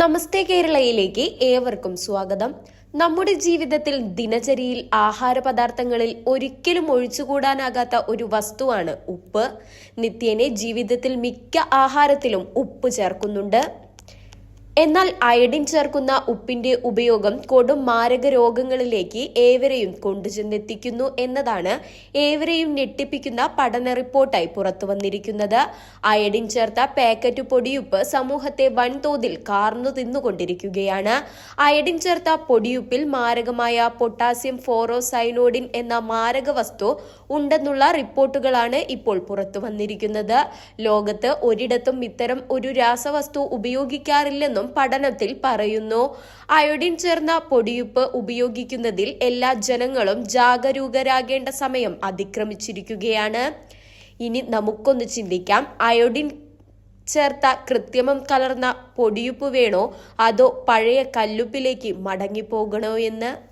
നമസ്തേ കേരളയിലേക്ക് ഏവർക്കും സ്വാഗതം. നമ്മുടെ ജീവിതത്തിൽ ദിനചര്യയിൽ ആഹാര പദാർത്ഥങ്ങളിൽ ഒരിക്കലും ഒഴിച്ചുകൂടാനാകാത്ത ഒരു വസ്തുവാണ് ഉപ്പ്. നിത്യേനെ ജീവിതത്തിൽ മിക്ക ആഹാരത്തിലും ഉപ്പ് ചേർക്കുന്നുണ്ട്. എന്നാൽ അയഡിൻ ചേർക്കുന്ന ഉപ്പിന്റെ ഉപയോഗം കൊടും മാരക രോഗങ്ങളിലേക്ക് ഏവരെയും കൊണ്ടുചെന്നെത്തിക്കുന്നു എന്നതാണ് ഏവരെയും ഞെട്ടിപ്പിക്കുന്ന പഠന റിപ്പോർട്ടായി പുറത്തു വന്നിരിക്കുന്നത്. അയഡിൻ ചേർത്ത പാക്കറ്റ് പൊടിയുപ്പ് സമൂഹത്തെ വൻതോതിൽ കാർന്നു തിന്നുകൊണ്ടിരിക്കുകയാണ്. അയഡിൻ ചേർത്ത പൊടിയുപ്പിൽ മാരകമായ പൊട്ടാസ്യം ഫോറോസൈനോഡിൻ എന്ന മാരക വസ്തു ഉണ്ടെന്നുള്ള റിപ്പോർട്ടുകളാണ് ഇപ്പോൾ പുറത്തുവന്നിരിക്കുന്നത് ലോകത്ത് ഒരിടത്തും ഇത്തരം ഒരു രാസവസ്തു ഉപയോഗിക്കാറില്ലെന്നും പഠനത്തിൽ പറയുന്നു. അയോഡിൻ ചേർന്ന പൊടിയുപ്പ് ഉപയോഗിക്കുന്നതിൽ എല്ലാ ജനങ്ങളും ജാഗരൂകരാകേണ്ട സമയം അതിക്രമിച്ചിരിക്കുകയാണ്. ഇനി നമുക്കൊന്ന് ചിന്തിക്കാം. അയോഡിൻ ചേർത്ത കൃത്രിമം കലർന്ന പൊടിയുപ്പ് വേണോ? അതോ പഴയ കല്ലുപ്പിലേക്ക് മടങ്ങിപ്പോകണോ എന്ന്?